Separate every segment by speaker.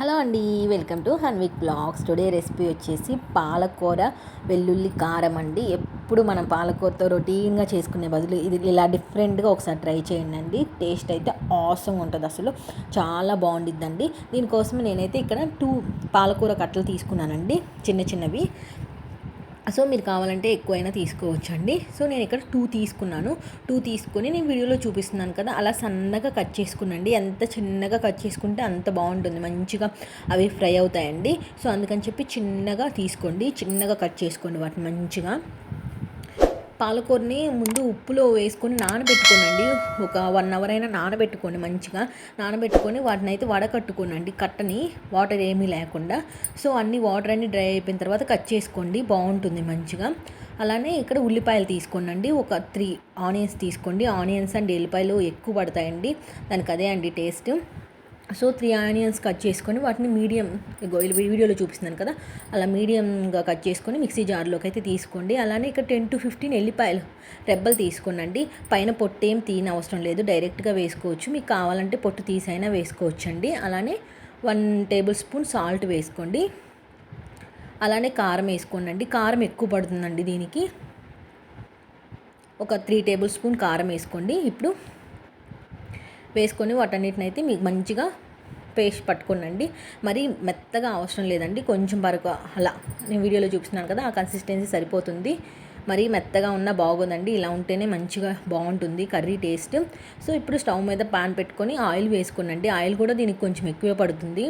Speaker 1: Hello అండి welcome to Hanvik blogs. Today recipe వచ్చేసి పాలకూర వెల్లుల్లి కారం అండి. ఎప్పుడు మనం పాలకూరతో రొటీన్గా చేసుకునే బదులు ఇది ఇలా డిఫరెంట్గా ఒకసారి ట్రై చేయండి అండి టేస్ట్ అయితే ఆసంగా ఉంటుంది అసలు. చాలా బాగుండిద్దండి. దీనికోసం నేనైతే ఇక్కడ టూ పాలకూర కట్టలు తీసుకున్నానండి. చిన్న చిన్నవి. సో మీరు కావాలంటే ఎక్కువైనా తీసుకోవచ్చు అండి సో నేను ఇక్కడ టూ తీసుకున్నాను. టూ తీసుకొని నేను వీడియోలో చూపిస్తున్నాను కదా అలా సన్నగా కట్ చేసుకునండి. ఎంత చిన్నగా కట్ చేసుకుంటే అంత బాగుంటుంది. మంచిగా అవి ఫ్రై అవుతాయండి. సో అందుకని చెప్పి చిన్నగా తీసుకోండి. చిన్నగా కట్ చేసుకోండి వాటిని మంచిగా. పాలకూరని ముందు ఉప్పులో వేసుకొని నానబెట్టుకోనండి. ఒక వన్ అవర్ అయినా నానబెట్టుకోండి మంచిగా. నానబెట్టుకొని వాటిని అయితే వడకట్టుకోనండి. కట్టని వాటర్ ఏమీ లేకుండా. సో అన్ని వాటర్ అన్ని డ్రై అయిపోయిన తర్వాత కట్ చేసుకోండి. బాగుంటుంది మంచిగా. అలానే ఇక్కడ ఉల్లిపాయలు తీసుకోండి ఒక త్రీ ఆనియన్స్ తీసుకోండి. ఆనియన్స్ అండ్ ఎల్లిపాయలు ఎక్కువ పడతాయండి. దానికి అదే అండి taste. So three onions cut చేసుకొని వాటిని మీడియం వీడియోలో చూపిస్తున్నాను కదా అలా మీడియంగా కట్ చేసుకొని మిక్సీ జార్లోకి అయితే తీసుకోండి. అలానే ఇక్కడ టెన్ టు ఫిఫ్టీన్ ఎల్లిపాయలు రెబ్బలు తీసుకోనండి. పైన పొట్టు ఏం తీన అవసరం లేదు డైరెక్ట్గా వేసుకోవచ్చు. మీకు కావాలంటే పొట్టు తీసైనా వేసుకోవచ్చండి. అలానే వన్ టేబుల్ స్పూన్ సాల్ట్ వేసుకోండి. అలానే కారం వేసుకోండి కారం ఎక్కువ పడుతుందండి దీనికి. ఒక త్రీ టేబుల్ స్పూన్ కారం వేసుకోండి. ఇప్పుడు వేసుకొని వాటన్నిటిని అయితే మీకు మంచిగా పేస్ట్ పట్టుకోనండి. మరి మెత్తగా అవసరం లేదండి. కొంచెం వరకు అలా నేను వీడియోలో చూపిస్తున్నాను కదా ఆ కన్సిస్టెన్సీ సరిపోతుంది. మరి మెత్తగా ఉన్న బాగుందండి. ఇలా ఉంటేనే మంచిగా బాగుంటుంది కర్రీ టేస్ట్. సో ఇప్పుడు స్టవ్ మీద పాన్ పెట్టుకొని ఆయిల్ వేసుకోనండి. ఆయిల్ కూడా దీనికి కొంచెం ఎక్కువే పడుతుంది.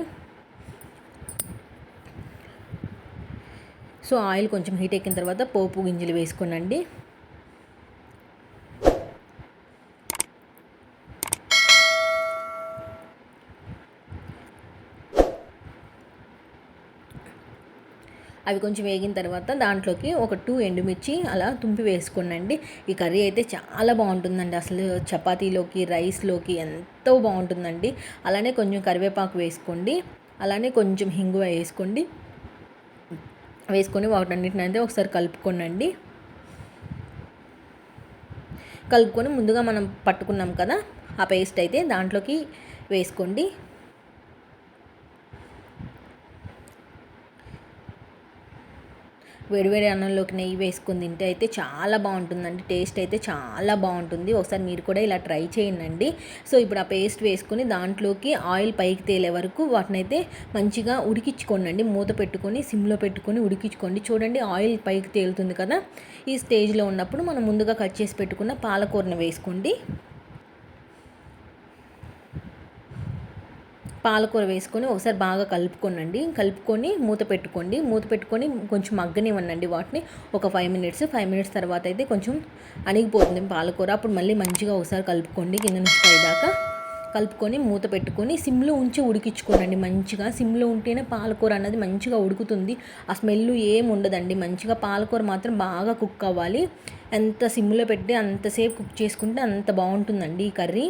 Speaker 1: సో ఆయిల్ కొంచెం హీట్ ఎక్కిన తర్వాత పోపు గింజలు వేసుకోనండి. అవి కొంచెం వేగిన తర్వాత దాంట్లోకి ఒక టూ ఎండుమిర్చి అలా తుంపి వేసుకోండి ఈ కర్రీ అయితే చాలా బాగుంటుందండి. అసలు చపాతీలోకి రైస్లోకి ఎంతో బాగుంటుందండి. అలానే కొంచెం కరివేపాకు వేసుకోండి. అలానే కొంచెం హింగువ వేసుకోండి. వేసుకొని వాటన్నిటిని అయితే ఒకసారి కలుపుకోండి కలుపుకొని ముందుగా మనం పట్టుకున్నాం కదా ఆ పేస్ట్ అయితే దాంట్లోకి వేసుకోండి. వేడివేడి అన్నంలోకి నెయ్యి వేసుకుని తింటే అయితే చాలా బాగుంటుందండి. టేస్ట్ అయితే చాలా బాగుంటుంది. ఒకసారి మీరు కూడా ఇలా ట్రై చేయండి సో ఇప్పుడు ఆ పేస్ట్ వేసుకొని దాంట్లోకి ఆయిల్ పైకి తేలే వరకు వాటిని అయితే మంచిగా ఉడికించుకోండి మూత పెట్టుకొని సిమ్లో పెట్టుకొని ఉడికించుకోండి. చూడండి ఆయిల్ పైకి తేలుతుంది కదా. ఈ స్టేజ్లో ఉన్నప్పుడు మనం ముందుగా కట్ చేసి పెట్టుకున్న పాలకూరను వేసుకోండి. పాలకూర వేసుకొని ఒకసారి బాగా కలుపుకోనండి. కలుపుకొని మూత పెట్టుకోండి. మూత పెట్టుకొని కొంచెం మగ్గనివ్వండి వాటిని. ఒక ఫైవ్ మినిట్స్ ఫైవ్ మినిట్స్ తర్వాత అయితే కొంచెం అణిగిపోతుంది పాలకూర. అప్పుడు మళ్ళీ మంచిగా ఒకసారి కలుపుకోండి కింద నుంచి పైదాకా కలుపుకొని మూత పెట్టుకొని సిమ్లో ఉంచి ఉడికించుకోనండి మంచిగా. సిమ్లో ఉంటేనే పాలకూర అన్నది మంచిగా ఉడుకుతుంది. ఆ స్మెల్ ఏం ఉండదండి. మంచిగా పాలకూర మాత్రం బాగా కుక్ అవ్వాలి. ఎంత సిమ్లో పెట్టి అంతసేపు కుక్ చేసుకుంటే అంత బాగుంటుందండి ఈ కర్రీ.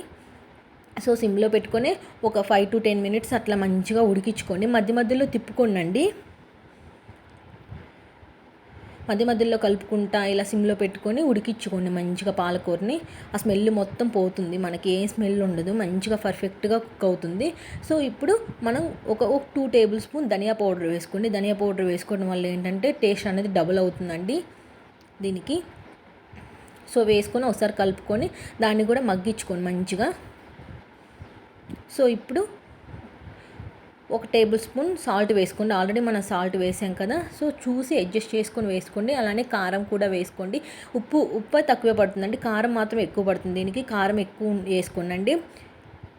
Speaker 1: సో సిమ్లో పెట్టుకొని ఒక ఫైవ్ టు టెన్ మినిట్స్ అట్లా మంచిగా ఉడికించుకోండి. మధ్య మధ్యలో తిప్పుకోండి మధ్య మధ్యలో కలుపుకుంటా ఇలా సిమ్లో పెట్టుకొని ఉడికించుకోండి మంచిగా పాలకూరని. ఆ స్మెల్ మొత్తం పోతుంది. మనకి ఏ స్మెల్ ఉండదు. మంచిగా పర్ఫెక్ట్గా కుక్ అవుతుంది. సో ఇప్పుడు మనం ఒక ఒక టూ టేబుల్ స్పూన్ ధనియా పౌడర్ వేసుకోండి. ధనియా పౌడర్ వేసుకోవడం వల్ల ఏంటంటే టేస్ట్ అనేది డబుల్ అవుతుందండి దీనికి. సో వేసుకొని ఒకసారి కలుపుకొని దాన్ని కూడా మగ్గించుకోండి మంచిగా. సో ఇప్పుడు ఒక టేబుల్ స్పూన్ సాల్ట్ వేసుకోండి. ఆల్రెడీ మనం సాల్ట్ వేసాం కదా. సో చూసి అడ్జస్ట్ చేసుకొని వేసుకోండి. అలానే కారం కూడా వేసుకోండి. ఉప్పు ఉప్పు తక్కువే పడుతుందండి. కారం మాత్రం ఎక్కువ పడుతుంది. దీనికి కారం ఎక్కువ వేసుకోండి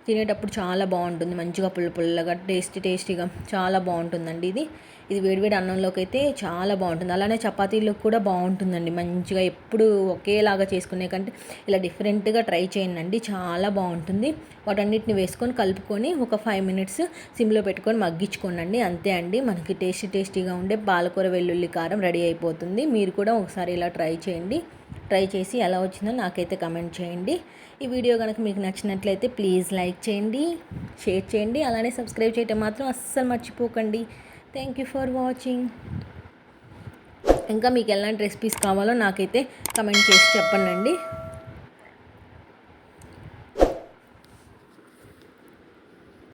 Speaker 1: తినేటప్పుడు చాలా బాగుంటుంది. మంచిగా పుల్ల పుల్లగా టేస్టీ టేస్టీగా చాలా బాగుంటుందండి ఇది. ఇది వేడివేడి అన్నంలోకి అయితే చాలా బాగుంటుంది. అలానే చపాతీలోకి కూడా బాగుంటుందండి. మంచిగా ఎప్పుడు ఒకేలాగా చేసుకునే కంటే ఇలా డిఫరెంట్గా ట్రై చేయండి చాలా బాగుంటుంది. వాటన్నిటిని వేసుకొని కలుపుకొని ఒక ఫైవ్ మినిట్స్ సిమ్లో పెట్టుకొని మగ్గించుకోండి అంతే అండి. మనకి టేస్టీ టేస్టీగా ఉండే పాలకూర వెల్లుల్లి కారం రెడీ అయిపోతుంది. మీరు కూడా ఒకసారి ఇలా ట్రై చేయండి. ట్రై చేసి ఎలా వచ్చిందో నాకైతే కమెంట్ చేయండి. ఈ వీడియో కనుక మీకు నచ్చినట్లయితే ప్లీజ్ లైక్ చేయండి షేర్ చేయండి అలానే సబ్స్క్రైబ్ చేయటం మాత్రం అస్సలు మర్చిపోకండి. థ్యాంక్ యూ ఫర్ వాచింగ్ ఇంకా మీకు ఎలాంటి రెసిపీస్ కావాలో నాకైతే కమెంట్ చేసి చెప్పండి